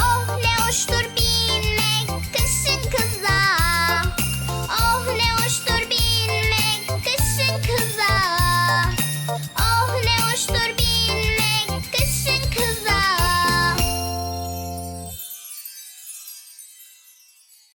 Oh ne hoştur binmek kışın kıza. Oh ne hoştur binmek kışın kıza.